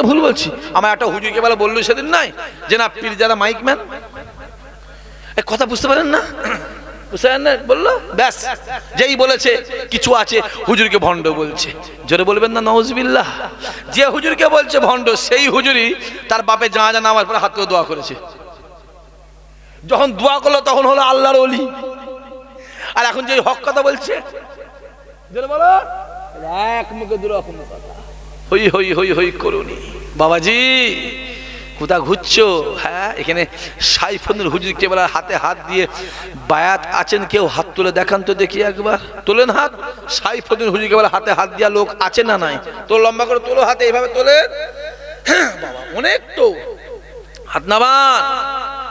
ভুল বলছি। আমার একটা হুজুরকে বেলা, বলল সেদিন নাই? যে না, পীর যারা মাইক ম্যান। কথা বুঝতে পারেন না? বুঝতে পারেন না? বলল, ব্যাস, যেই বলেছে, কিছু আছে, হুজুরকে ভণ্ড বলছে। জোরে বলবেন না, নওয়াজবিল্লাহ। যে হুজুরকে বলছে ভণ্ড, সেই হুজুরই তার বাপে যা যা নামার পরে হাত করে দোয়া করেছে। যখন দোয়া করল, তখন হলো আল্লাহর অলি আর এখন যে হক কথা বলছে, জোরে বলো। এক মুখে দুরকম কথা হই হই হই হই করুনি বাবাজি কোথা ঘুরছো? হ্যাঁ এখানে সাইফুল হুজুর কেবল হাতে হাত দিয়ে বায়াত আছেন কেউ? হাত তুলে দেখান তো দেখি একবার। তোলেন হাত। সাইফুল হুজুর কেবল হাতে হাত দিয়া লোক আছে না নাই? তো লম্বা করে তোলো হাতে এইভাবে তোলে হ্যাঁ, বাবা অনেক তো। হাত নামান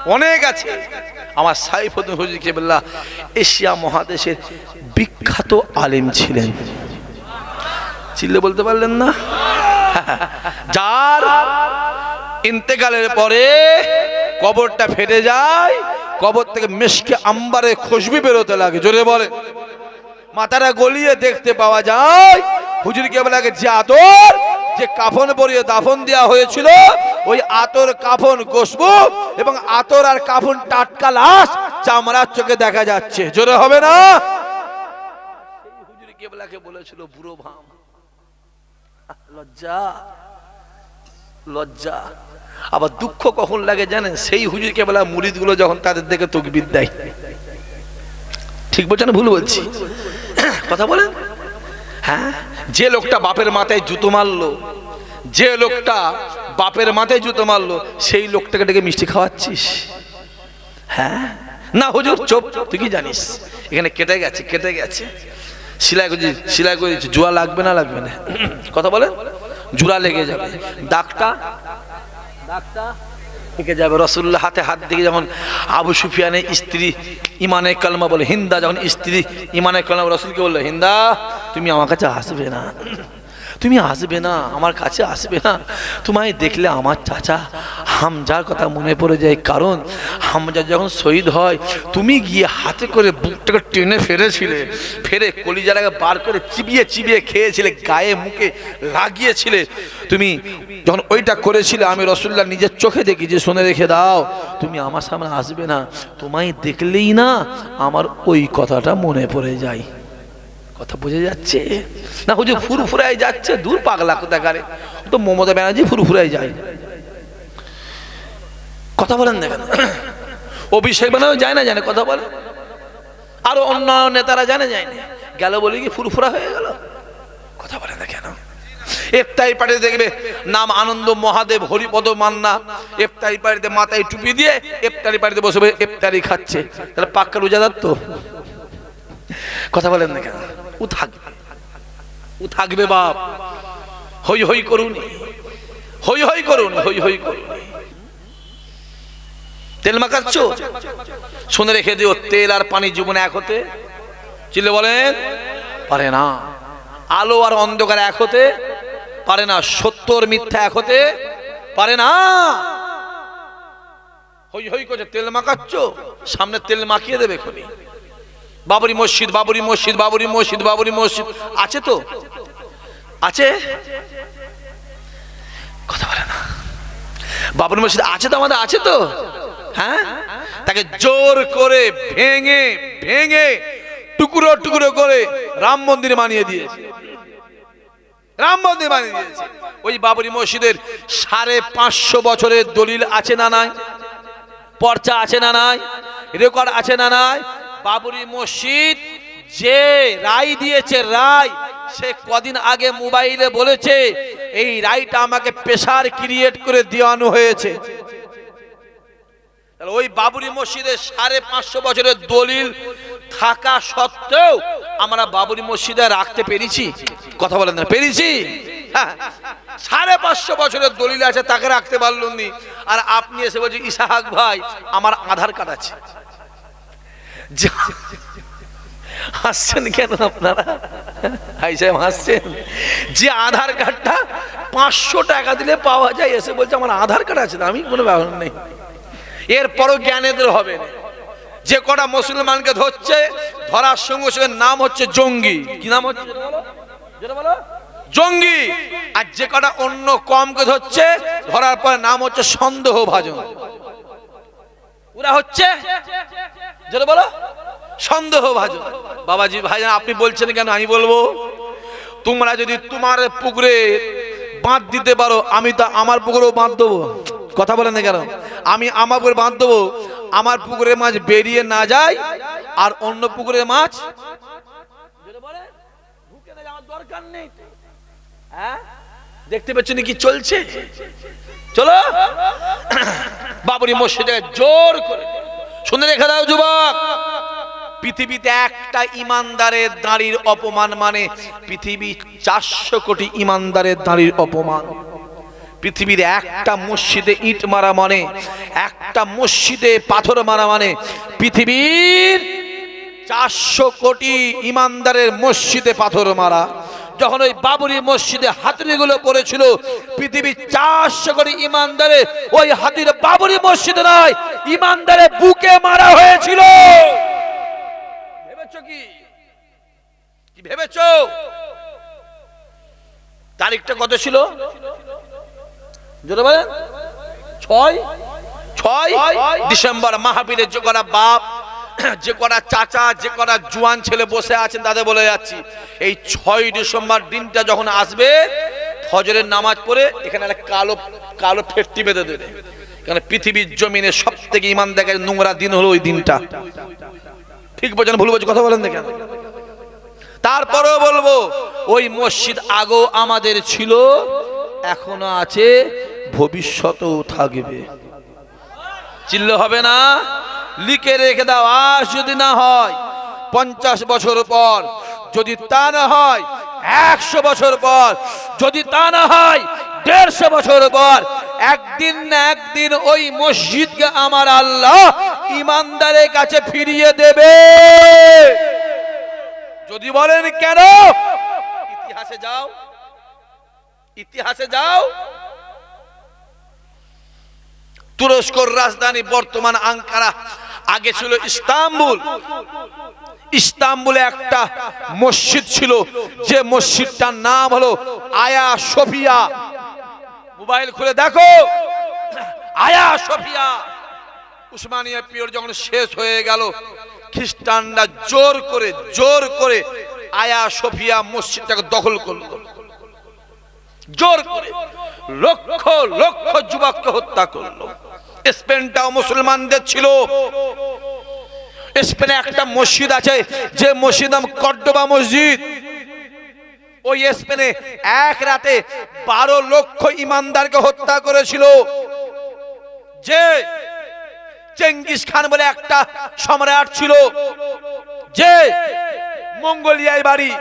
অনেক আছে। আমার সাইফুদ্দিন হুজুর কেবল্লা এশিয়া মহাদেশের বিখ্যাত আলেম ছিলেন। চিল্লে বলতে পারলেন না? যার ইন্তেকালের পরে কবরটা ফেটে যায়, কবর থেকে মেশকে আম্বারে খুশবি বেরোতে লাগে, জোরে বলে। মাথাটা গলিয়ে দেখতে পাওয়া যায়, হুজুর কেবলাকে যে আতর, যে কাফন পরিয়ে দাফন দেওয়া হয়েছিল, ওই আতর কাফন গোসবু এবং আতর আর কাফন টাটকা লাশ চামড়ার চোখে দেখা যাচ্ছে। জোরে হবে না? হুজুর কেবলাকে বলেছিল, বুড়ো ভাম। লজ্জা লজ্জা। আবার দুঃখ কখন লাগে জানেন? সেই হুজুরকে বেলা মুরিদগুলো যখন তাদের দেখে তকবির দেয়। ঠিক বলছে না? ভুল বলছি। কথা বলেন? হ্যাঁ? যে লোকটা বাপের মাথায় জুতো মারলো, যে লোকটা বাপের মাথায় জুতো মারলো, সেই লোকটাকে ডেকে মিষ্টি খাওয়াচ্ছিস? হ্যাঁ? না হুজুর, চোপ। তুই কি জানিস? এখানে কেটে গেছে কেটে গেছে। সিলাই করে সিলাই করেছি জোয়া লাগবে না লাগবে না। কথা বলেন জোড়া লেগে যাবে। দাগটা দাগটা থেকে যাবে। রসুল্লাহ হাতে হাত দিকে যখন আবু সুফিয়ানের স্ত্রী ইমানে কালমা বলে, হিন্দা যখন স্ত্রী ইমানে কালমা রসুলকে বলল? হিন্দা, তুমি আমার কাছে আসবে না। তুমি আসবে না, আমার কাছে আসবে না। তোমায় দেখলে আমার চাচা হামজার কথা মনে পড়ে যায়, কারণ হামজা যখন শহীদ হয়, তুমি গিয়ে হাতে করে বুকটাকে টেনে ফেরেছিলে ফেরে কলিজাটাকে বার করে চিবিয়ে চিবিয়ে খেয়েছিলে, গায়ে মুখে লাগিয়েছিলে। তুমি যখন ওইটা করেছিলে, আমি রসুল্লাহ নিজের চোখে দেখি যে শুনে রেখে দাও, তুমি আমার সামনে আসবে না। তোমায় দেখলেই না আমার ওই কথাটা মনে পড়ে যায়। কথা বোঝা যাচ্ছে? না, হুজুর ফুরফুরাই যাচ্ছে, দূর পাগলা কোথাকারে? তো মমতা ব্যানার্জি ফুরফুরাই যায়। কথা বলেন না কেন? অভিষেক বানাও যায় না, জানে, কথা বলে? আরও অন্য নেতারা জানে যায় না গেল বলে কি ফুরফুরা হয়ে গেল? কথা বলে না কেন? এফতারি পার্টি দেখবে, নাম আনন্দ মহাদেব, হরিপদ মান্না। এফতারি পার্টিতে মাথায় টুপি দিয়ে এফতারি বসে বসে এফতারি খাচ্ছে। তাহলে পাক্কা রোজাদার তো? কথা বলেন না কেন? থাকবে। থাকবে বাপ। হই হই করুন। হই হই করুন, হই হই করুন। তেল মাখাচ্ছ? শুনে রেখে দিও, তেল আর পানি জীবনে এক হতে। চিলে বলেন, পারে না। আলো আর অন্ধকার এক হতে, পারে না। সত্যর মিথ্যা এক হতে, পারে না। হই হই করছে, তেল মাখাচ্ছ? সামনে তেল মাখিয়ে দেবে খুনি। বাবরি মসজিদ বাবরি মসজিদ বাবরি মসজিদ বাবরি মসজিদ। আছে তো? আছে? কথা বলে না। বাবরি মসজিদ আছে তো আমাদের? আছে তো? হ্যাঁ? তাকে জোর করে ভেঙে ভেঙে, টুকরো টুকরো করে রাম মন্দির বানিয়ে দিয়েছে। রাম মন্দির বানিয়ে দিয়েছে। ওই বাবরি মসজিদের সাড়ে পাঁচশো বছরের দলিল আছে না নাই? পর্চা আছে না নাই? রেকর্ড আছে না নাই? বাবরি মসজিদ যে রায় দিয়েছে রায় সে কদিন আগে মোবাইলে বলেছে এই রায়টা আমাকে প্রেশার ক্রিয়েট করে দেওয়ানো হয়েছে। ওই বাবরি মসজিদে সাড়ে পাঁচশো বছরের দলিল থাকা সত্ত্বেও আমরা বাবরি মসজিদে রাখতে পেরেছি। কথা বলেন না পেরেছি? হ্যাঁ, সাড়ে পাঁচশো বছরের দলিল আছে তাকে রাখতে পারলুননি আর আপনি এসে বলছেন ইসাহাক ভাই আমার আধার কার্ড আছে। হাসছেন কেন আপনারা? হাই সাহেব, হাসছেন? যে আধার কার্ডটা পাঁচশো টাকা দিলে পাওয়া যায়, এসে বলছে আমার আধার কার্ড আছে আমি কোনো ব্যবহার নেই। এরপরও জ্ঞানেদের হবে যে কটা মুসলমানকে ধরছে, ধরার সঙ্গে সঙ্গে নাম হচ্ছে জঙ্গি। কি নাম হচ্ছে? জঙ্গি। আর যে কটা অন্য কমকে ধরছে, ধরার পর নাম হচ্ছে সন্দেহ ভাজন ওরা হচ্ছে যেটা বলো। সন্দেহ ভাজন বাবাজি, ভাইজান, আপনি বলছেন কেন? আমি বলব, তোমরা যদি তোমার পুকুরে বাঁধ দিতে পারো, আমি তো আমার পুকুরেও বাঁধ দেবো। কথা বলেন না কেন? আমি আমার পুকুরে বাঁধ দেবো, আমার পুকুরের মাছ বেরিয়ে না যায়, আর অন্য পুকুরের মাছ দরকার নেই। হ্যাঁ? দেখতে পাচ্ছেন কি চলছে? চলো। বাবরি মসজিদে জোর করে। শুনে রেখে দাও, যুবক। পৃথিবীতে একটা ইমানদারের দাঁড়ির অপমান মানে পৃথিবী চারশো কোটি ইমানদারের দাঁড়ির অপমান। পৃথিবীর একটা মসজিদে ইট মারা মানে একটা মসজিদে পাথর মারা মানে পৃথিবীর চারশো কোটি ইমানদারের মসজিদে পাথর মারা। যখন ওই বাবরি মসজিদে হাতুড়িগুলো পড়েছিল পৃথিবীর চারশো কোটি ইমানদারে ওই হাতির বাবরি মসজিদে নয় ইমানদারে বুকে মারা হয়েছিল। ভেবেছো কি? কি ভেবেছো? তারিখটা কত ছিল? জোরে বলেন। ছয়? ছয়? ডিসেম্বর মাহাবীরের যে করা বাপ যে করা চাচা, যে করা জুয়ান ছেলে বসে আছেন তাদের বলে যাচ্ছি, এই ছয় ডিসেম্বর দিনটা যখন আসবে, ফজরের নামাজ পড়ে এখানে একটা কালো কালো ফেটটি বেঁধে দেবে। কারণ পৃথিবীর জমিনে সব থেকে ইমান দেখে নোংরা দিন হলো ওই দিনটা। ঠিক বলছেন, ভুল বলছি কথা বলেন না কেন? তারপরেও বলব, ওই মসজিদ আগো আমাদের ছিল, এখনও আছে, ভবিষ্যতেও থাকবে। চিল্ল হবে না? লিখে রেখে দাও আজ যদি না হয়, পঞ্চাশ বছর পর যদি তা না হয়, একশো বছর পর যদি তা না হয়, দেড়শো বছর পর, একদিন না একদিন ওই মসজিদকে আমার আল্লাহ ইমানদারের কাছে ফিরিয়ে দেবে। যদি বলেন কেন? ইতিহাসে যাও ইতিহাসে যাও। তুরস্কর রাজধানী বর্তমান আঙ্কারা, আগে ছিল ইস্তাম্বুল। ইস্তাম্বুলে একটা মসজিদ ছিল, যে মসজিদটার নাম হলো আয়া সোফিয়া মোবাইল খুলে দেখো। আয়া সোফিয়া উসমানিয়া পিরিয়ড যখন শেষ হয়ে গেল, খ্রিস্টানরা জোর করে জোর করে আয়া সোফিয়া মসজিদটাকে দখল করল। জোর করে লক্ষ লক্ষ যুবককে হত্যা করল। স্পেনটাও মুসলমানদের ছিল। স্পেনে একটা মসজিদ আছে, যে মসজিদ নাম কর্ডোবা মসজিদ। ওই স্পেনে এক রাতে বারো লক্ষ ইমানদারকে হত্যা করেছিল। যে চেঙ্গিস খান বলে একটা সম্রাট ছিল। যে মঙ্গোলিয়ায় বাড়ি।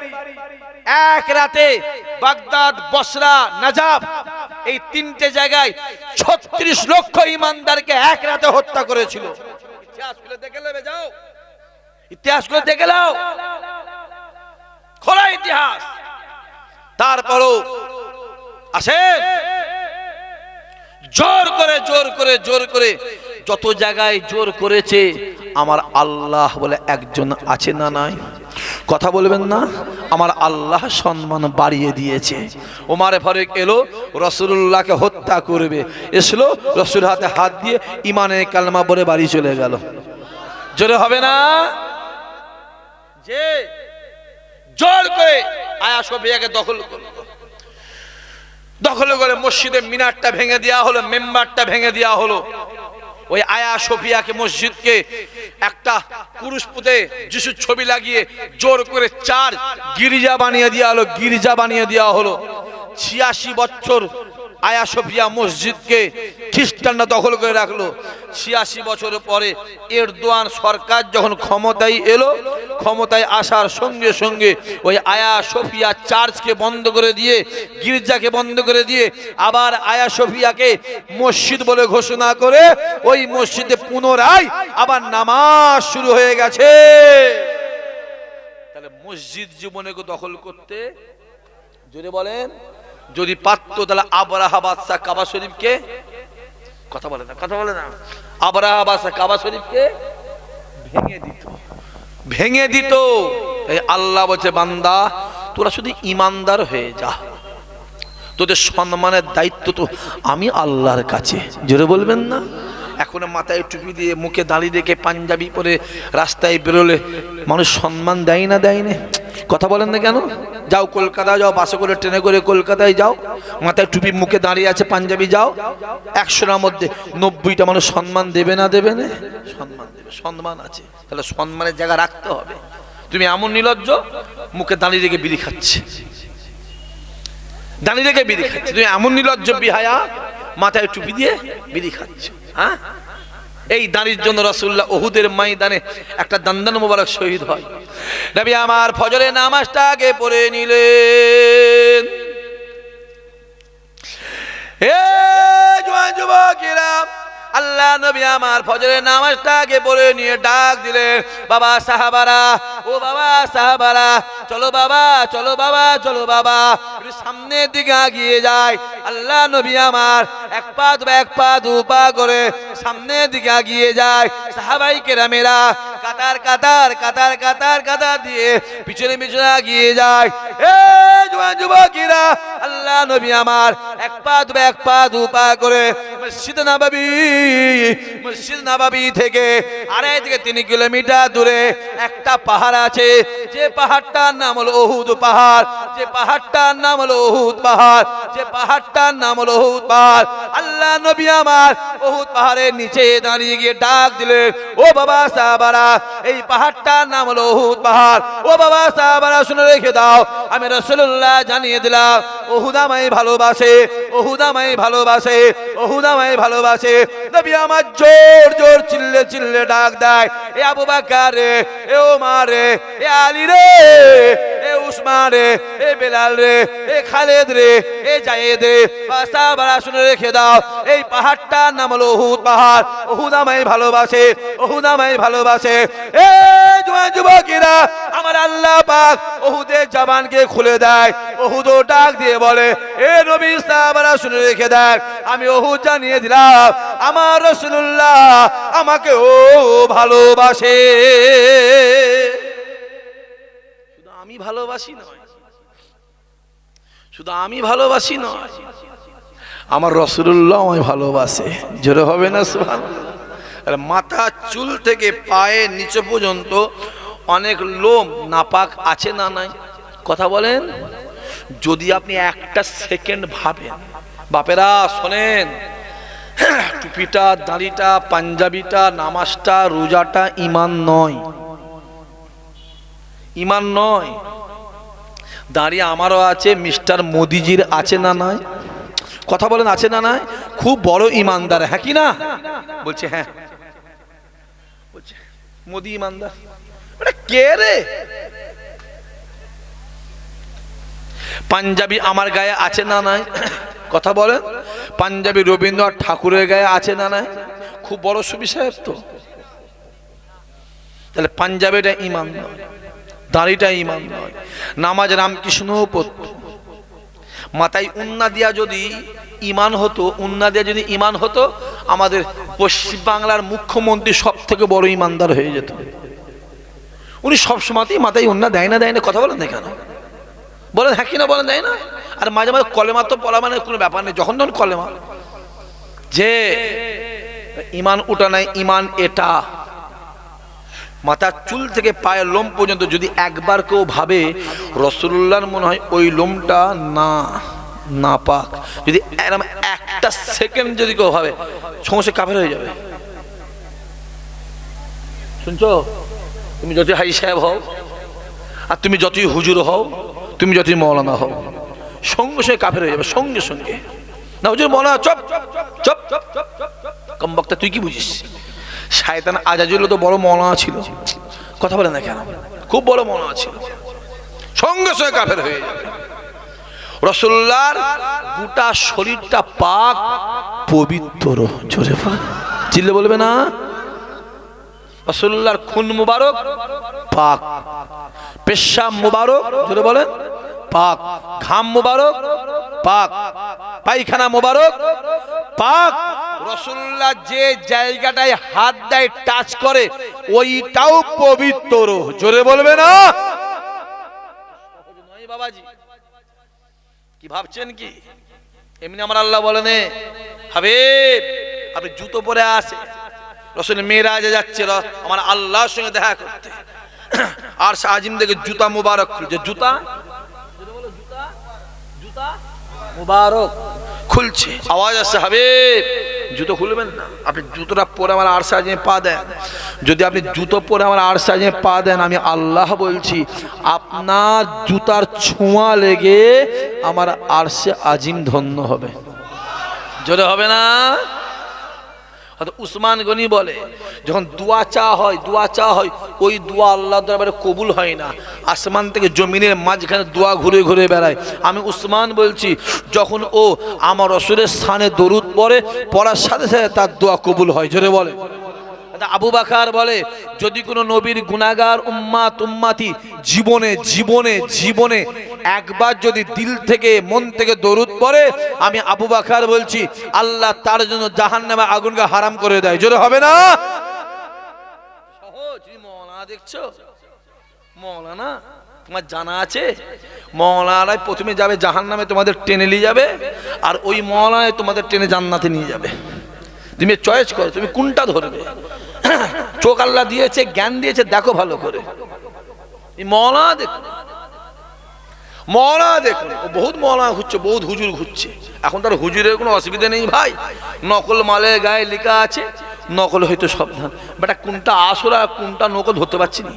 এক রাতে বাগদাদ বসরা নাজাব এই তিনটে জায়গায় ছত্রিশ লক্ষ ইমানদারকে এক রাতে হত্যা করেছিল। ইতিহাসগুলো দেখে নেবে যাও। ইতিহাসগুলো দেখে নাও। খোলা ইতিহাস। তারপরও আসেন। জোর করে জোর করে জোর করে যত জায়গায় জোর করেছে আমার আল্লাহ বলে একজন আছে না নাই? কথা বলবেন না? আমার আল্লাহ সম্মান বাড়িয়ে দিয়েছে। ওমারে ফারুক এলো রসুল্লাহকে হত্যা করবে। এসলো রসুল হাতে হাত দিয়ে ইমানে কালমা বলে বাড়ি চলে গেল। জোরে হবে না? যে জোর করে আয়া সফিয়াকে দখল করল। দখল করে মসজিদের মিনারটা ভেঙে দেওয়া হলো, মেম্বারটা ভেঙে দেওয়া হলো। ওই আয়া সফিয়াকে মসজিদকে একটা পুরুষ পুতে যিশুর ছবি লাগিয়ে জোর করে চার গির্জা বানিয়ে দেওয়া হলো, গির্জা বানিয়ে দেওয়া হলো। ছিয়াশি বছর আয়া সফিয়া মসজিদকে খ্রিস্টানরা দখল করে রাখল। ছিয়াশি বছর পরে এরদোয়ান সরকার যখন ক্ষমতায় এলো, ক্ষমতায় আসার সঙ্গে সঙ্গে ওই আয়া সফিয়া চার্চকে বন্ধ করে দিয়ে, গির্জাকে বন্ধ করে দিয়ে আবার আয়া সফিয়াকে মসজিদ বলে ঘোষণা করে ওই মসজিদে পুনরায় আবার নামাজ শুরু হয়ে গেছে। তাহলে মসজিদ জীবনে দখল করতে যদি বলেন যদি পারত তাহলে আবরাহা বাদশাহ কাবা শরীফকে কথা বলে না, কথা বলে না। আবরাহা বাদশাহ কাবা শরীফকে ভেঙে দিত। ভেঙে দিত। আল্লাহ বলছে, বান্দা, তোরা শুধু ইমানদার হয়ে যা। তোদের সম্মানের দায়িত্ব তো আমি আল্লাহর কাছে। জোরে বলবেন না? এখন মাথায় টুপি দিয়ে মুখে দাঁড়িয়ে রেখে পাঞ্জাবি পরে রাস্তায় বেরোলে মানুষ সম্মান দেয় না দেয় না? কথা বলেন না কেন? যাও কলকাতা যাও, বাসে করে, ট্রেনে করে কলকাতায় যাও। মাথায় টুপি, মুখে দাঁড়িয়ে আছে, পাঞ্জাবি যাও। একশোটার মধ্যে নব্বইটা মানুষ সম্মান দেবে না দেবে না? সম্মান দেবে, সম্মান আছে। তাহলে সম্মানের জায়গা রাখতে হবে। তুমি এমন নির্লজ্জ মুখে দাঁড়িয়ে রেখে বিড়ি খাচ্ছে। দাঁড়িয়ে রেখে বিড়ি খাচ্ছে। তুমি এমন নির্লজ্জ বিহায়া। মাথায় টুপি দিয়ে বিড়ি খাচ্ছে হ্যাঁ? এই দাঁড়ির জন্য রসুল্লাহ ওহুদের ময়দানে একটা দান্দান মোবারক শহীদ হয়। নবী আমার ফজরে নামাজটা আগে পড়ে নিলেন। এ জোয়ান যুবকেরা আল্লাহ নবী আমার ফজরের নামাজটা আগে পড়ে নিয়ে ডাক দিলেন, বাবা সাহাবারা, ও বাবা সাহাবারা, চলো বাবা চলো বাবা চলো বাবা সামনের দিকে এগিয়ে যায় আল্লাহ নবী আমার এক পা দু এক পা দু পা করে সামনের দিকে এগিয়ে যায় সাহাবাই কেরামেরা কাতার কাতার কাতার কাতার কাতার দিয়ে পিছনে পিছনে এগিয়ে যায় এ জোয়ান যুবকেরা, আল্লাহ নবী আমার এক পা দু এক পা দু পা করে মসজিদ নাবাবি মসজিদ নাবাবি থেকে আড়াই থেকে তিন কিলোমিটার দূরে একটা পাহাড় আছে। যে পাহাড়টার নাম হলো ওহুদ পাহাড়, যে পাহাড়টার নাম হলো ওহুদ পাহাড়, যে পাহাড়টার নাম হলো ওহুদ পাহাড়। আল্লাহ নবী আমার ওহুদ পাহাড়ের নিচে দাঁড়িয়ে গিয়ে ডাক দিলেন, ও বাবা সাহাবারা, এই পাহাড়টার নাম হলো ওহুদ পাহাড়। ও বাবা সাহাবারা, শুনে রেখে দাও, আমি রসুল্লাহ জানিয়ে দিলাম ওহুদামাই ভালোবাসে ওহুদামাই ভালোবাসে ওহুদামাই ভালোবাসে। নবী আমার জোর জোর চিল্লে চিল্লে ডাক দেয়, এ আবু বাকার রে, এ ওমার রে, এ আলী রে, এ উসমান রে, এ বেলাল রে, এ খালেদ রে, এ জায়েদ রে সাহাবারা শুনে রেখে দাও। এই পাহাড়টার নাম হলো ওহুদ পাহাড়। ওহুদামাই ভালোবাসে ওহুদামাই ভালোবাসে। এ যুবকেরা, আমার আল্লাহ পাক ওহুদের জবানকে খুলে দেয়, ওহুদও ডাক দিয়ে বলে, এ নবী সাহাবারা শুনে রেখে দেয় আমি ওহুদ জানিয়ে দিলাম, আমার রসুল্লাহ আমাকে ও ভালোবাসে। শুধু আমি ভালোবাসি নয়, শুধু আমি ভালোবাসি নয়, আমার রসুল্লাহ আমায় ভালোবাসে। জোরে হবে না আর মাথা চুল থেকে পায়ে নিচে পর্যন্ত অনেক লোম নাপাক আছে না নাই? কথা বলেন। যদি আপনি একটা সেকেন্ড ভাবেন, বাপেরা শোনেন, টুপিটা, দাড়িটা, পাঞ্জাবিটা, নামাজটা, রোজাটা ইমান নয়। ইমান নয়। দাঁড়িয়ে আমারও আছে, মিস্টার মোদিজির আছে না নয় কথা বলেন, আছে না নয় খুব বড় ইমানদার হ্যাঁ কি না? বলছে হ্যাঁ। বলছে, মোদি ইমানদার কে রে পাঞ্জাবি আমার গায়ে আছে না নাই? কথা বলেন। পাঞ্জাবি রবীন্দ্রনাথ ঠাকুরের গায়ে আছে না নাই? খুব বড় সুবি সাহেব তো। তাহলে পাঞ্জাবিটা ইমান নয়, দাড়িটা ইমান নয়, নামাজ রামকৃষ্ণ পড়ত মাথায় উন্না দিয়া যদি ইমান হতো, উন্না দিয়া যদি ইমান হতো, আমাদের পশ্চিম বাংলার মুখ্যমন্ত্রী সব থেকে বড় ইমানদার হয়ে যেত। উনি সব সময়তেই মাথায় উন্না দেয় না দেয় না, কথা বলেন না কেন? বলেন হ্যাঁ কিনা বলেন, দেয় না? আর মাঝে মাঝে কলেমা তো পড়া মানে কোনো ব্যাপার নেই, যখন তখন কলেমা। যে ইমান ওটা নাই, ইমান এটা। মাথার চুল থেকে পায়ের লোম পর্যন্ত যদি একবার কেউ ভাবে, রসুল্লাহর মনে হয় ওই লোমটা না না পাক। যদি এরম একটা সেকেন্ড যদি কেউ ভাবে সমস্যা কাফের হয়ে যাবে। শুনছো? তুমি যতই হাই সাহেব হও, আর তুমি যতই হুজুর হও, তুমি যতই মৌলানা হও, সঙ্গে সঙ্গে কাফের হয়ে যাবে, সঙ্গে সঙ্গে। না, হুজুর, মৌলানা, চপ চপ চপ চপ কম বক্তা, তুই কি বুঝিস? শায়তান আজাজুল তো বড় মৌলানা ছিল। কথা বলে না কেন? খুব বড় মৌলানা ছিল। সঙ্গে সঙ্গে কাফের হয়ে যাবে। রসুল্লার গোটা শরীরটা পাক, পবিত্র, জোরে চিল্লে বলবে না? রসুল্লার খুন মুবারক, পাক। পেশাব মুবারক, জোরে বলেন, পাক। খাম মুবারক, পাক। পায়খানা মুবারক, পাক। রসুল্লাহ যে জায়গাটায় হাত দেয়, টাচ করে, ওইটাও পবিত্র। জোরে বলবে না? বাবাজি। কি ভাবছেন কি? এমনি আমার আল্লাহ বলেন হবে আপনি জুতো পরে আসে রসুল মেয়েরাজে যাচ্ছে আমার আল্লাহর সঙ্গে দেখা করতে। আর আজিম থেকে জুতা মুবারক খুলছে। জুতা? মুবারক খুলছে। আওয়াজ আসছে হবে জুতো খুলবেন না। আপনি জুতোটা পরে আমার আর সাজিয়ে পা দেন। যদি আপনি জুতো পরে আমার আর সাজিয়ে পা দেন, আমি আল্লাহ বলছি, আপনার জুতার ছোঁয়া লেগে আমার আরশে আজিম ধন্য হবে। জোরে হবে না? উসমান গনি বলে, যখন দোয়া চা হয়, দোয়া চা হয়, ওই দোয়া আল্লাহ দরবারে কবুল হয় না। আসমান থেকে জমিনের মাঝখানে দোয়া ঘুরে ঘুরে বেড়ায়। আমি উসমান বলছি, যখন ও আমার রসুলের স্থানে দরুদ পড়ে, পড়ার সাথে সাথে তার দোয়া কবুল হয়। জোরে বলে আবু বাকার বলে, যদি কোনো নবীর গুনাগার উম্মাত উম্মাতি জীবনে জীবনে জীবনে একবার যদি দিল থেকে, মন থেকে দরুদ পড়ে, আমি আবু বাকার বলছি, আল্লাহ তার জন্য জাহান নামে আগুনকে হারাম করে দেয়। জোরে হবে না? সহজ দেখছ? মৌলানা তোমার জানা আছে? প্রথমে যাবে তোমাদের নিয়ে যাবে, আর ওই তোমাদের নিয়ে যাবে। তুমি চয়েস করো, তুমি কোনটা ধরবে? চোখ আল্লাহ দিয়েছে, জ্ঞান দিয়েছে, দেখো ভালো করে। মৌলানা দেখো মৌলানা দেখুন। ও বহুত মৌলানা ঘুরছে, বহুত হুজুর ঘুরছে। এখন তার হুজুরের কোনো অসুবিধা নেই ভাই। নকল মালের গায়ে লেখা আছে, নকল হয়তো সাবধান বেটা কোনটা আসল আর কোনটা নকল ধরতে পারছি না?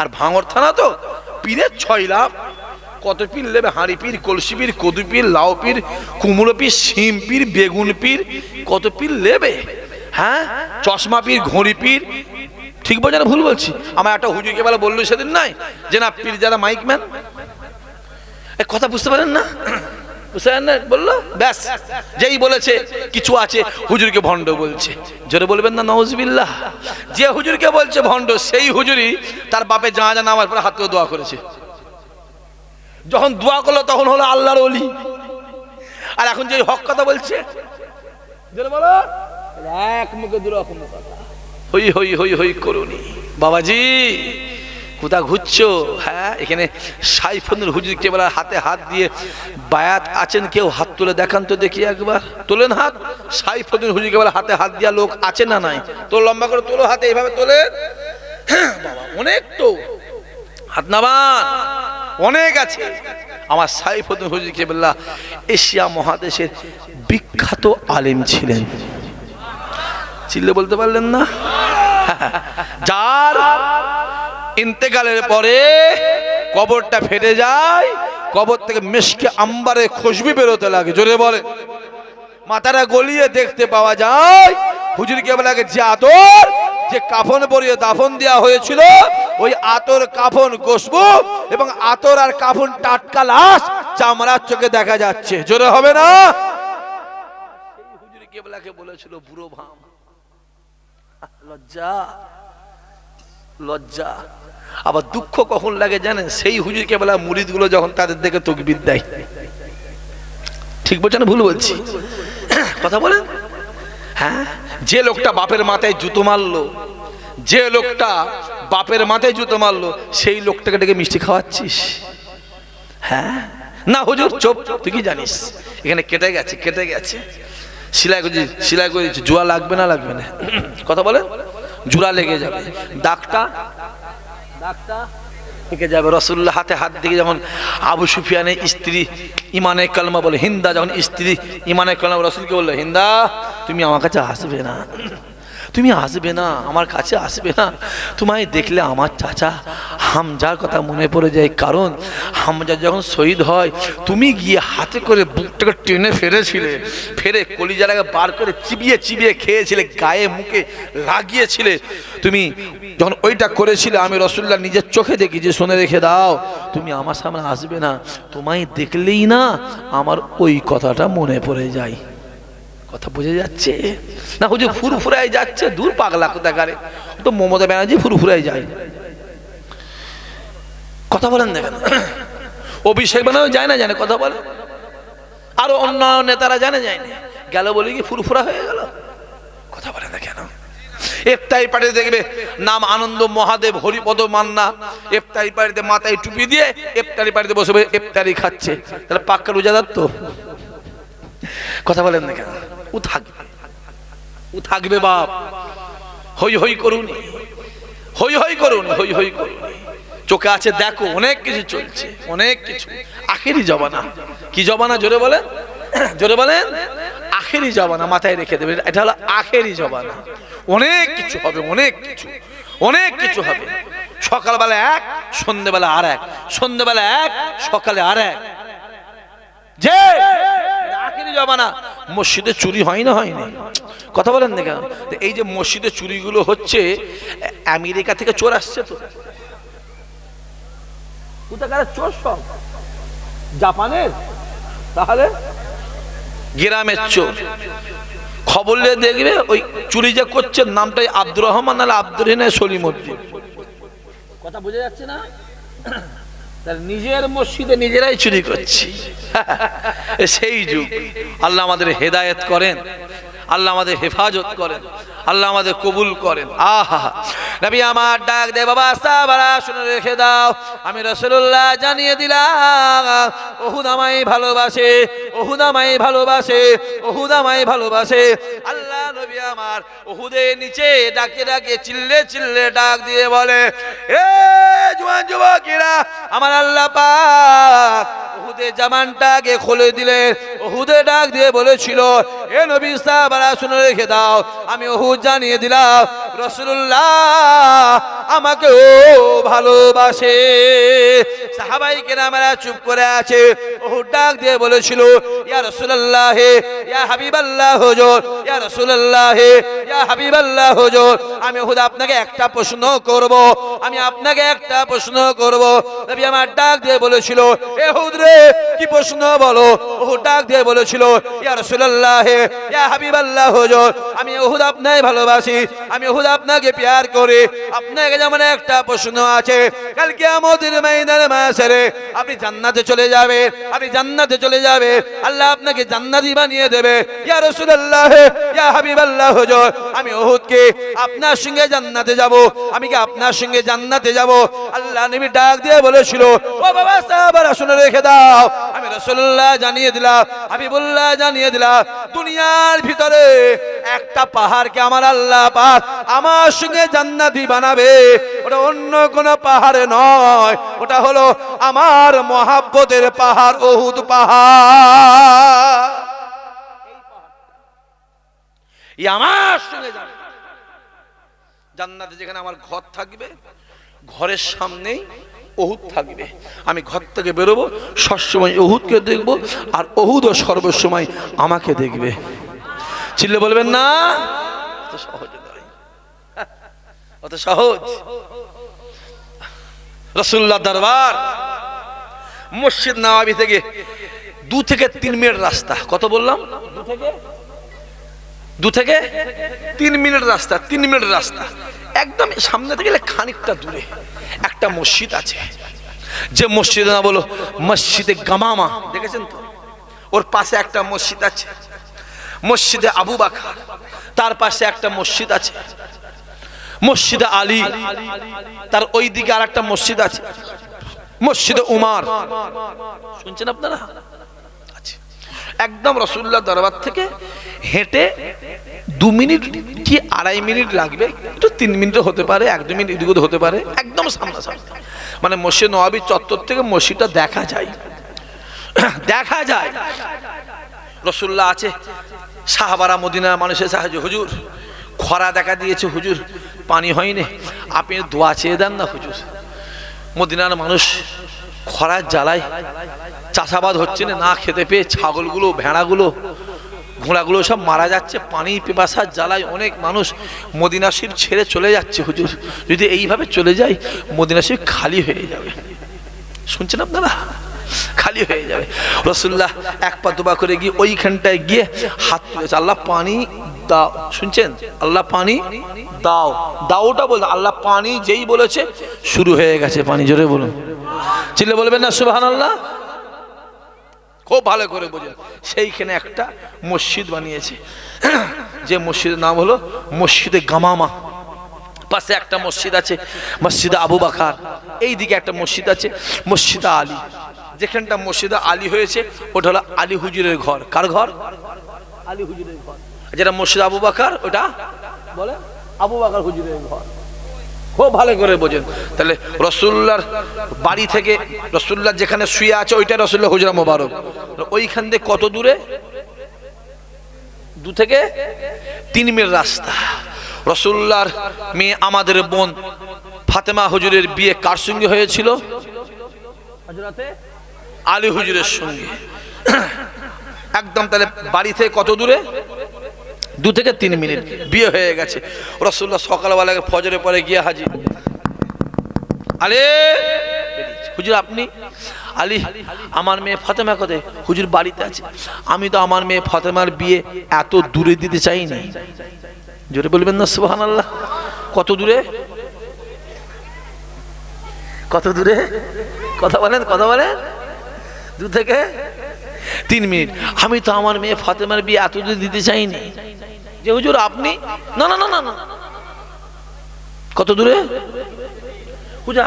আর ভাঙর থানা তো, পীরের ছয় লাভ। কত পীর নেবে? হাঁড়ি পীর, কলসি পীর, কদু পীর, লাউ পীর, কুমড়ো পীর, শিম পীর, বেগুন পীর, কত পীর নেবে? হ্যাঁ? চশমা পীর ঘড়ি পীর ঠিক বলছে ভুল বলছি? আমার একটা হুজুরকে বেলা বলল সেদিন নাই যে, না, পীর যারা মাইক ম্যান কথা বুঝতে পারেন না? বুঝতে পারেন না? বলল, ব্যাস, যেই বলেছে, কিছু আছে, হুজুরকে ভণ্ড বলছে। জোরে বলবেন না, নওয়াজবিল্লাহ। যে হুজুরকে বলছে ভণ্ড, সেই হুজুরই তার বাপে যা যা নামার পরে হাত দোয়া করেছে। যখন দোয়া করল, তখন হলো আল্লাহর অলি আর এখন যে হক কথা বলছে বলো। এক মুখে দু রকম কথা। হই হই হই হই করুনি বাবাজি কোথা ঘুরছো? হ্যাঁ এখানে সাইফুল হুজুর কেবল হাতে হাত দিয়ে বায়াত আছেন কেউ হাত তুলে দেখান তো দেখি একবার। তোলেন হাত। সাইফুল হুজুর কেবল হাতে হাত দিয়া লোক আছে না নাই? তো লম্বা করে তোলো হাতে এইভাবে তোলে হ্যাঁ, বাবা অনেক তো। হাত নামান। অনেক আছে। আমার সাইফুদ্দিন হুজুর কেবল্লা এশিয়া মহাদেশের বিখ্যাত আলেম ছিলেন। চিল্লে বলতে পারলেন না? যার ইন্তেকালের পরে কবরটা ফেটে যায়, কবর থেকে মেশকে আম্বারে খুশবি বেরোতে লাগে, জোরে বলে। মাথাটা গলিয়ে দেখতে পাওয়া যায় হুজুর কেবলাকে যে আতর, যে কাফন পরিয়ে দাফন দেওয়া হয়েছিল, ওই আতর কাফন গোসবু এবং আতর আর কাফন টাটকা লাশ চামড়ার চোখে দেখা যাচ্ছে। জোরে হবে না? হুজুর বলেছিল, বুড়ো ভাম। লজ্জা লজ্জা। আবার দুঃখ কখন লাগে জানেন? সেই হুজুরকে বলা মুরিদগুলো যখন তাদের দেখে তকবির দেয়। ঠিক বলছেন ভুল বলছি। কথা বলেন? হ্যাঁ? যে লোকটা বাপের মাথায় জুতো মারলো, যে লোকটা বাপের মাথায় জুতো মারলো, সেই লোকটাকে ডেকে মিষ্টি খাওয়াচ্ছিস? হ্যাঁ? না হুজুর, চোপ। তুই কি জানিস? এখানে কেটে গেছে কেটে গেছে। সিলাই করে সিলাই করেছি। দিচ্ছি, জুয়া লাগবে না লাগবে না। কথা বলেন? জুড়া লেগে যাবে। দাগটা? দাগটা? থেকে যাবে। রসুল্লাহ হাতে হাত দিয়ে যখন আবু সুফিয়ানের স্ত্রী ইমানে কলমা বলে হিন্দা যখন স্ত্রী ইমানে কলমা রসুলকে বলল হিন্দা তুমি আমার কাছে আসবে না। তুমি আসবে না, আমার কাছে আসবে না। তোমায় দেখলে আমার চাচা, হামজার কথা মনে পড়ে যায়। কারণ হামজা যখন শহীদ হয়, তুমি গিয়ে হাতে করে বুকটাকে টেনে ফেরেছিলে ফেরে কলিজাটাকে বার করে চিবিয়ে চিবিয়ে খেয়েছিলে, গায়ে মুখে লাগিয়েছিলে। তুমি যখন ওইটা করেছিলে, আমি রসুল্লাহ নিজের চোখে দেখি যে, শুনে রেখে দাও, তুমি আমার সামনে আসবে না। তোমায় দেখলেই না আমার ওই কথাটা মনে পড়ে যায়। কথা বোঝা যাচ্ছে? না, হুজুর ফুরফুরাই যাচ্ছে, দূর পাগলা কোথাকারে? তো মমতা ব্যানার্জি ফুরফুরাই যায়। কথা বলেন না অভিষেক বানানো যায় না, জানে, কথা বলে? আরও অন্য নেতারা জানে যায় না গেল বলে কি ফুরফুরা হয়ে গেল? কথা বলে না কেন? এফতারি পার্টি দেখবে, নাম আনন্দ মহাদেব, হরিপদ মান্না। এফতারি পার্টিতে মাথায় টুপি দিয়ে এফতারি পার্টিতে বসে এফতারি খাচ্ছে। তাহলে পাক্কা রোজাদার তো? কথা বলেন না কেন? থাকবে। থাকবে বাপ। হই হই করুন হই হই করুন হই হই করুন চোখে আছে দেখো, অনেক কিছু চলছে, অনেক কিছু। আখেরি জবানা। কি জবানা? জোরে বলেন। জোরে বলেন। আখেরি জবানা মাথায় রেখে দেবে। এটা হলো আখেরি জবানা। অনেক কিছু হবে, অনেক কিছু। অনেক কিছু হবে। সকালবেলা এক, সন্ধ্যেবেলা আর এক সন্ধ্যেবেলা এক, সকালে আর এক যে মসজিদে চুরি হয় না হয়নি কথা বলেন না কেন? এই যে মসজিদে চুরিগুলো হচ্ছে, আমেরিকা থেকে চোর আসছে তো। কোথাকার চোর সব? জাপানের? তাহলে? গ্রামের চোর। খবর নিয়ে দেখবে, ওই চুরি যে করছে, নামটাই আব্দুর রহমান, নাহলে আব্দুর সলিমুদ্দিন। কথা বোঝা যাচ্ছে না? নিজের মসজিদে নিজেরাই চুরি করছি। সেই যুগ। আল্লাহ আমাদের হেদায়ত করেন। আল্লাহ আমাদের হেফাজত করেন। আল্লাহ আমাদের কবুল করেন। আহা। নবী আমার ডাক দে বাবা, সাবারা, শুনে রেখে দাও। আমি রসুল্লাহ জানিয়ে দিলাম, ওহুদ আমায় ভালোবাসে, ওহুদ আমায় ভালোবাসে, ওহুদ আমায় ভালোবাসে। আল্লাহ নবী আমার ওহুদের নিচে ডাকে ডাকে, চিল্লে চিল্লে ডাক দিয়ে বলে, এ জোয়ান যুবকেরা, আমার আল্লাহ পাক ওহুদের জামানটাকে খুলে দিলে ওহুদে ডাক দিয়ে বলেছিল, এ নবী সাহাবারা শুনে রেখে দাও। আমি ওহুদ জানিয়ে দিলাম রসুল্লাহ আমাকে ও ভালোবাসে। সাহাবাই চুপ করে আছে। ডাক দিয়ে বলেছিল, ইয়া রসুল্লাহ ইয়া হাবিবাল্লাহ, হুজুর, ইয়া রসুল্লাহ ইয়া হাবিবাল্লাহ, হুজুর, আমি ওহুদ আপনাকে একটা প্রশ্ন করব, আমি আপনাকে একটা প্রশ্ন করব। নবী আমার ডাক দিয়ে বলেছিল, এ হুদ রে, কি প্রশ্ন বলো? ওহুদ ডাক দিয়ে বলেছিল, ইয়া রাসূলুল্লাহ, ইয়া হাবিবাল্লাহ, হুজুর, আমি ওহুদ আপনাকে ভালোবাসি, আমি ওহুদ আপনাকে প্যার করি। আপনাকে যেমন একটা প্রশ্ন আছে, কাল কিয়ামতের আপনি জান্নাতে চলে যাবে, আপনি জান্নাতে চলে যাবে, আল্লাহ আপনাকে জান্নাতি বানিয়ে দেবে। ইয়া ইয়া আমি ওহুদকে আপনার সঙ্গে জান্নাতে যাব, আমি কি আপনার সঙ্গে জান্নাতে যাব? আল্লাহ নবী ডাক দিয়ে বলেছিল, ও বাবা রেখে দাও। আমি রাসূলুল্লাহ জানিয়ে দিলাম, হাবিবুল্লাহ জানিয়ে দিলাম, দুনিয়ার ভিতরে একটা পাহাড়কে আমার আল্লাহ পাক আমার সঙ্গে জান্নাতি বানাবে। ওটা অন্য কোনো পাহাড়ে নয়। ওটা হলো আমার মহাব্বতের পাহাড় ওহুদ পাহাড়। আমার সঙ্গে জান্নাতে যেখানে আমার ঘর থাকবে, ঘরের সামনেই ওহুদ থাকবে। আমি ঘর থেকে বেরোবো, সবসময় ওহুদকে দেখব, আর ওহুদও সর্বসময় আমাকে দেখবে। চিল্লে বলবেন না? অত সহজ নয়। অত রসুল্লাহ দরবার, মসজিদ নওয়াবি থেকে দু থেকে তিন মিনিট রাস্তা। কত বললাম? দু থেকে তিন মিনিট রাস্তা, তিন মিনিট রাস্তা। একদম সামনে থেকে গেলে খানিকটা দূরে একটা মসজিদ আছে। যে মসজিদ না বলো মসজিদে গামামা। দেখেছেন তো? ওর পাশে একটা মসজিদ আছে। মসজিদে আবু বাকর, তার পাশে একটা মসজিদ আছে। মসজিদে আলী, তার ওই দিকে আর একটা মসজিদ আছে। মসজিদে উমার। শুনছেন আপনারা? একদম রসুল্লাহ দরবার থেকে হেঁটে দু মিনিট কি আড়াই মিনিট লাগবে? একটু তিন মিনিট হতে পারে, এক দু মিনিট এদিক হতে পারে, একদম সামনা সামনাসামনি। মানে মসজিদ নবাবী চত্বর থেকে মসজিদটা দেখা যায়। দেখা যায়। রসুল্লাহ আছে, সাহাবারা মদিনা মানুষের সাহায্য হুজুর, খরা দেখা দিয়েছে, হুজুর, পানি হয়নি, আপনি দোয়া চেয়ে দেন না, হুজুর। মদিনার মানুষ খরার জ্বালায়, চাষাবাদ হচ্ছে না না খেতে পেয়ে ছাগলগুলো, ভেড়াগুলো, ঘোড়াগুলো সব মারা যাচ্ছে, পানি পেপাসার জ্বালায় অনেক মানুষ মদিনা শরীফ ছেড়ে চলে যাচ্ছে, হুজুর। যদি এইভাবে চলে যায়, মদিনা শরীফ খালি হয়ে যাবে। শুনছেন আপনারা? খালি হয়ে যাবে। রসুল্লাহ এক পা দুবা করে গিয়ে ওইখানটায় গিয়ে হাত তুলেছে। আল্লাহ পানি দাও। শুনছেন? আল্লাহ পানি দাও। দাওটা বল আল্লাহ পানি যেই বলেছে, শুরু হয়ে গেছে পানি। জোরে বলুন। চিল্লে বলবেন না সুবাহ আল্লাহ খুব ভালো করে বোঝেন। সেইখানে একটা মসজিদ বানিয়েছে। যে মসজিদের নাম হলো মসজিদে গামামা। পাশে একটা মসজিদ আছে, মসজিদ আবু বাকার। এই দিকে একটা মসজিদ আছে, মসজিদা আলী। যেখানটা মসজিদা আলী হয়েছে ওটা হলো আলী হুজুরের ঘর। কার ঘর? আলী হুজুরের ঘর। যেটা মসজিদ আবু বাকার ওটা? বলে? আবু বাকার হুজুরের ঘর। খুব ভালো করে বোঝেন। তাহলে রসুল্লার বাড়ি থেকে রসুল্লাহ যেখানে শুয়ে আছে ওইটা রসুল্লাহ হুজরা মোবারক। ওইখান থেকে কত দূরে? দু থেকে তিন মিনিট রাস্তা। রসুল্লার মেয়ে আমাদের বোন ফাতেমা হুজুরের বিয়ে কার সঙ্গে হয়েছিল? আলী হুজুরের সঙ্গে। একদম তাহলে বাড়ি থেকে কত দূরে? দু থেকে তিন মিনিট। বিয়ে হয়ে গেছে। রসুল্লাহ সকালবেলাকে ফজরে পরে গিয়ে হাজির। আলে, হুজুর আপনি? আলী, আমার মেয়ে ফাতেমা কোথায়? হুজুর বাড়িতে আছে। আমি তো আমার মেয়ে ফাতেমার বিয়ে এত দূরে দিতে চাইনি। জোরে বলবেন না সুহান আল্লাহ কত দূরে? কত দূরে? কথা বলেন কথা বলেন। দু থেকে? তিন মিনিট। আমি তো আমার মেয়ে ফাতেমার বিয়ে এত দূরে দিতে চাইনি। যে হুজুর আপনি? না না না না না। কত দূরে?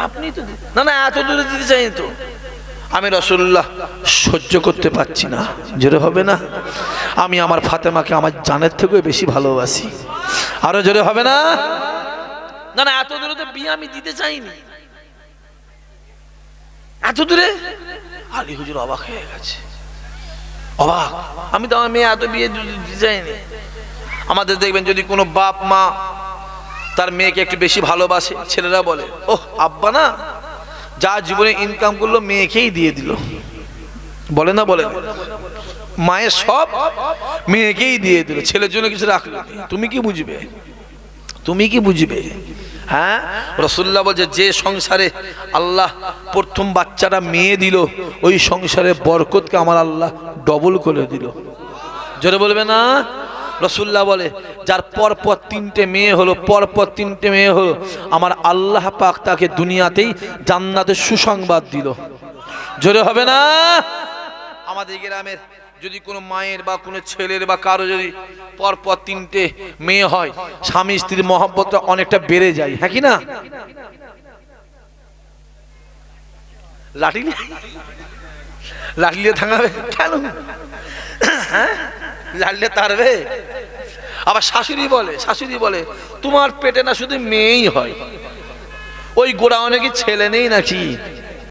আপনি তো না না, এত দূরে দিতে চাইনি তো। আমি রসুল্লাহ সহ্য করতে পারছি না। জোরে হবে না? আমি আমার ফাতেমাকে আমার জানের থেকেও বেশি ভালোবাসি। আরও জোরে হবে না? না না, এত দূরে তো বিয়ে আমি দিতে চাইনি। এত দূরে? আলী হুজুর অবাক হয়ে গেছে। অবাক। আমি তো আমার মেয়ে এত বিয়ে চাইনি। আমাদের দেখবেন যদি কোনো বাপ মা তার মেয়েকে একটু বেশি ভালোবাসে, ছেলেরা বলে, ওহ, আব্বা না, যা জীবনে ইনকাম করল মেয়েকেই দিয়ে দিল। বলে না, বলে মায়ের সব মেয়েকেই দিয়ে দিল। ছেলের জন্য কিছু রাখল। তুমি কি বুঝবে? তুমি কি বুঝবে? হ্যাঁ? রসুল্লাহ বলছে, যে সংসারে আল্লাহ প্রথম বাচ্চাটা মেয়ে দিল, ওই সংসারে বরকতকে আমার আল্লাহ ডবল করে দিল। জোরে বলবে না? রসুল্লাহ বলে, যার পর পর তিনটে মেয়ে হলো পর পর তিনটে মেয়ে হলো, আমার আল্লাহ পাক তাকে দুনিয়াতেই জান্নাতের সুসংবাদ দিল। জোরে হবে না? আমাদের গ্রামের যদি কোনো মায়ের বা কোনো ছেলের বা কারও যদি পর পর তিনটে মেয়ে হয়, স্বামী স্ত্রীর মহব্বতটা অনেকটা বেড়ে যায় হ্যাঁ কি না? লাঠি নিয়ে- লাঠি নিয়ে থাঙাবে কেন? হ্যাঁ? লাঠলে তারবে আবার শাশুড়ি বলে শাশুড়ি বলে, তোমার পেটে না শুধু মেয়েই হয়, ওই গোড়া অনেকে ছেলে নেই নাকি?